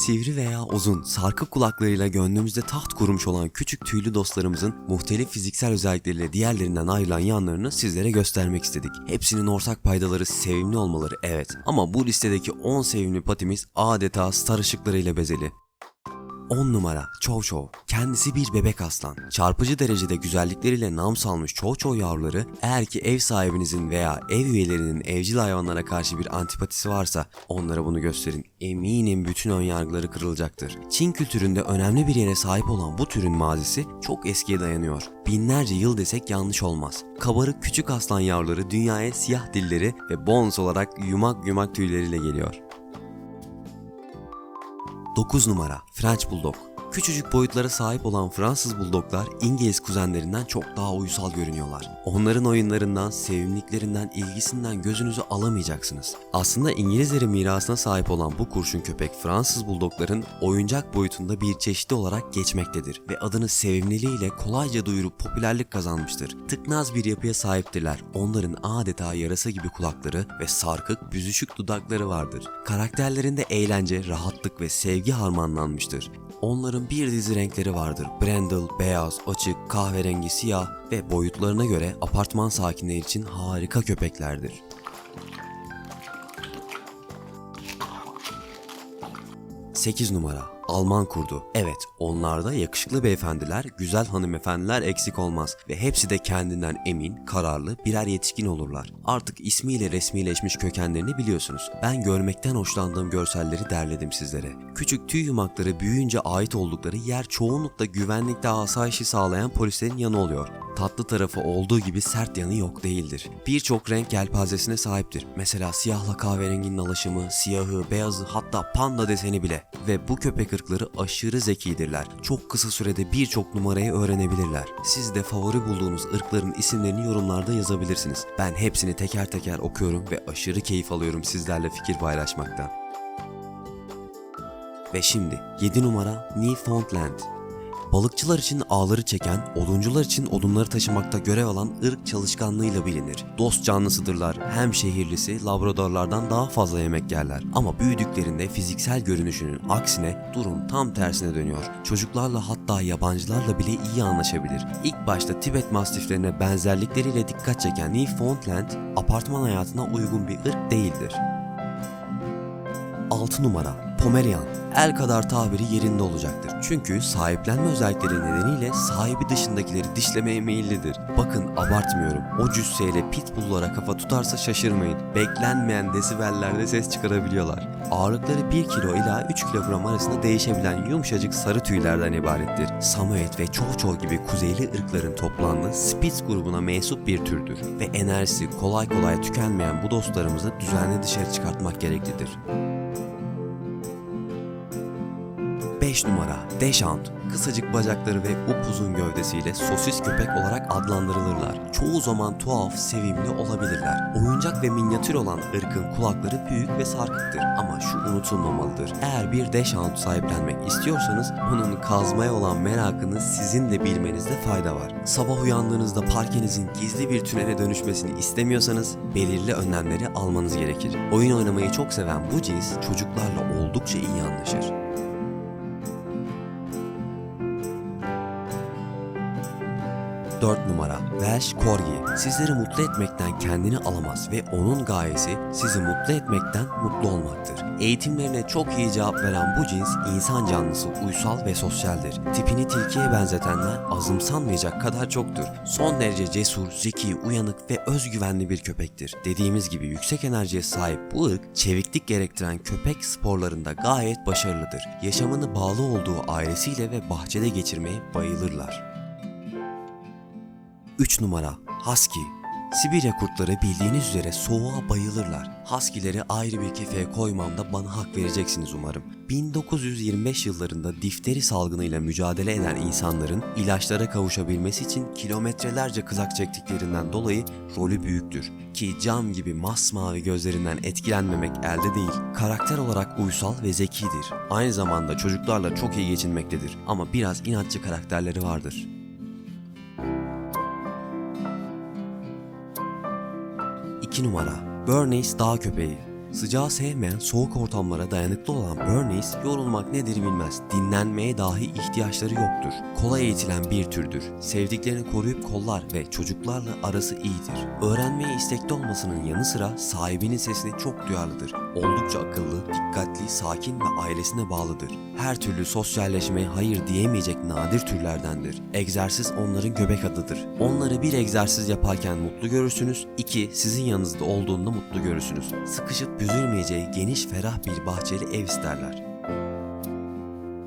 Sivri veya uzun, sarkık kulaklarıyla gönlümüzde taht kurmuş olan küçük tüylü dostlarımızın muhtelif fiziksel özellikleriyle diğerlerinden ayrılan yanlarını sizlere göstermek istedik. Hepsinin ortak paydaları sevimli olmaları evet ama bu listedeki 10 sevimli patimiz adeta star ışıklarıyla bezeli. 10 numara Çow Çow. Kendisi bir bebek aslan. Çarpıcı derecede güzellikleriyle nam salmış Çow Çow yavruları eğer ki ev sahibinizin veya ev üyelerinin evcil hayvanlara karşı bir antipatisi varsa onlara bunu gösterin. Eminim bütün önyargıları kırılacaktır. Çin kültüründe önemli bir yere sahip olan bu türün mazisi çok eskiye dayanıyor. Binlerce yıl desek yanlış olmaz. Kabarık küçük aslan yavruları dünyaya siyah dilleri ve bones olarak yumak yumak tüyleriyle geliyor. 9 numara French Bulldog. Küçücük boyutlara sahip olan Fransız Bulldoglar İngiliz kuzenlerinden çok daha uysal görünüyorlar. Onların oyunlarından, sevimliklerinden, ilgisinden gözünüzü alamayacaksınız. Aslında İngilizlerin mirasına sahip olan bu kurşun köpek Fransız Bulldogların oyuncak boyutunda bir çeşidi olarak geçmektedir ve adını sevimliliğiyle kolayca duyurup popülerlik kazanmıştır. Tıknaz bir yapıya sahiptirler. Onların adeta yarasa gibi kulakları ve sarkık, büzüşük dudakları vardır. Karakterlerinde eğlence, rahatlık ve sevgi harmanlanmıştır. Onların bir dizi renkleri vardır. Brindle, beyaz, açık, kahverengi, siyah ve boyutlarına göre apartman sakinleri için harika köpeklerdir. 8 numara Alman kurdu. Evet, onlarda yakışıklı beyefendiler, güzel hanımefendiler eksik olmaz ve hepsi de kendinden emin, kararlı birer yetişkin olurlar. Artık ismiyle resmileşmiş kökenlerini biliyorsunuz. Ben görmekten hoşlandığım görselleri derledim sizlere. Küçük tüy yumakları büyüyünce ait oldukları yer çoğunlukla güvenlikte asayişi sağlayan polislerin yanı oluyor. Tatlı tarafı olduğu gibi sert yanı yok değildir. Birçok renk yelpazesine sahiptir. Mesela siyahla kahverenginin alaşımı, siyahı, beyazı hatta panda deseni bile. Ve bu köpek ırkları aşırı zekidirler. Çok kısa sürede birçok numarayı öğrenebilirler. Siz de favori bulduğunuz ırkların isimlerini yorumlarda yazabilirsiniz. Ben hepsini teker teker okuyorum ve aşırı keyif alıyorum sizlerle fikir paylaşmaktan. Ve şimdi 7 numara Newfoundland. Balıkçılar için ağları çeken, oduncular için odunları taşımakta görev alan ırk çalışkanlığıyla bilinir. Dost canlısıdırlar. Hem şehirlisi labradorlardan daha fazla yemek yerler. Ama büyüdüklerinde fiziksel görünüşünün aksine durum tam tersine dönüyor. Çocuklarla hatta yabancılarla bile iyi anlaşabilir. İlk başta Tibet mastiflerine benzerlikleriyle dikkat çeken Newfoundland apartman hayatına uygun bir ırk değildir. 6 numara Pomerian el kadar tabiri yerinde olacaktır. Çünkü sahiplenme özellikleri nedeniyle sahibi dışındakileri dişlemeye meyillidir. Bakın abartmıyorum. O cüsseyle pitbulllara kafa tutarsa şaşırmayın. Beklenmeyen desibellerde ses çıkarabiliyorlar. Ağırlıkları 1 kilo ila 3 kilogram arasında değişebilen yumuşacık sarı tüylerden ibarettir. Samoyed ve Chow gibi kuzeyli ırkların toplandığı Spitz grubuna mensup bir türdür. Ve enerjisi kolay kolay tükenmeyen bu dostlarımızı düzenli dışarı çıkartmak gereklidir. 5 numara Dachshund. Kısacık bacakları ve upuzun gövdesiyle sosis köpek olarak adlandırılırlar. Çoğu zaman tuhaf, sevimli olabilirler. Oyuncak ve minyatür olan ırkın kulakları büyük ve sarkıktır ama şu unutulmamalıdır. Eğer bir Dachshund sahiplenmek istiyorsanız onun kazmaya olan merakını sizin de bilmenizde fayda var. Sabah uyandığınızda parkenizin gizli bir tünele dönüşmesini istemiyorsanız belirli önlemleri almanız gerekir. Oyun oynamayı çok seven bu cins çocuklarla oldukça iyi anlaşır. 4 numara Welsh Corgi sizleri mutlu etmekten kendini alamaz ve onun gayesi sizi mutlu etmekten mutlu olmaktır. Eğitimlerine çok iyi cevap veren bu cins insan canlısı uysal ve sosyaldir. Tipini tilkiye benzetenler azımsanmayacak kadar çoktur. Son derece cesur, zeki, uyanık ve özgüvenli bir köpektir. Dediğimiz gibi yüksek enerjiye sahip bu ırk çeviklik gerektiren köpek sporlarında gayet başarılıdır. Yaşamını bağlı olduğu ailesiyle ve bahçede geçirmeye bayılırlar. 3 numara Husky Sibirya kurtları bildiğiniz üzere soğuğa bayılırlar. Husky'leri ayrı bir kefeye koymamda bana hak vereceksiniz umarım. 1925 yıllarında difteri salgınıyla mücadele eden insanların ilaçlara kavuşabilmesi için kilometrelerce kızak çektiklerinden dolayı rolü büyüktür. Ki cam gibi masmavi gözlerinden etkilenmemek elde değil. Karakter olarak uysal ve zekidir. Aynı zamanda çocuklarla çok iyi geçinmektedir ama biraz inatçı karakterleri vardır. 2 numara Bernays dağ köpeği. Sıcağı sevmeyen, soğuk ortamlara dayanıklı olan Bernice yorulmak nedir bilmez. Dinlenmeye dahi ihtiyaçları yoktur. Kolay eğitilen bir türdür. Sevdiklerini koruyup kollar ve çocuklarla arası iyidir. Öğrenmeye istekli olmasının yanı sıra sahibinin sesine çok duyarlıdır. Oldukça akıllı, dikkatli, sakin ve ailesine bağlıdır. Her türlü sosyalleşmeye hayır diyemeyecek nadir türlerdendir. Egzersiz onların göbek adıdır. Onları bir egzersiz yaparken mutlu görürsünüz, iki sizin yanınızda olduğunda mutlu görürsünüz. Sıkışıp büzülmeyeceği geniş ferah bir bahçeli ev isterler.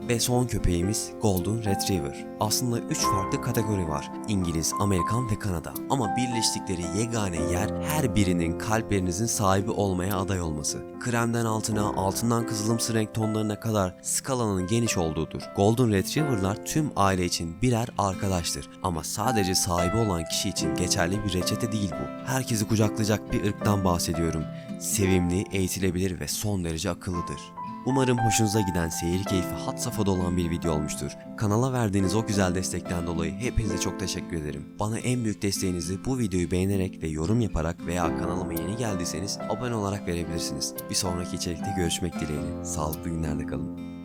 Ve son köpeğimiz Golden Retriever. Aslında 3 farklı kategori var. İngiliz, Amerikan ve Kanada. Ama birleştikleri yegane yer her birinin kalplerinizin sahibi olmaya aday olması. Kremden altına, altından kızılımsı renk tonlarına kadar skalanın geniş olduğudur. Golden Retriever'lar tüm aile için birer arkadaştır. Ama sadece sahibi olan kişi için geçerli bir reçete değil bu. Herkesi kucaklayacak bir ırktan bahsediyorum. Sevimli, eğitilebilir ve son derece akıllıdır. Umarım hoşunuza giden seyir keyfi had safhada olan bir video olmuştur. Kanala verdiğiniz o güzel destekten dolayı hepinize çok teşekkür ederim. Bana en büyük desteğinizi bu videoyu beğenerek ve yorum yaparak veya kanalıma yeni geldiyseniz abone olarak verebilirsiniz. Bir sonraki içerikte görüşmek dileğiyle. Sağlıklı günlerde kalın.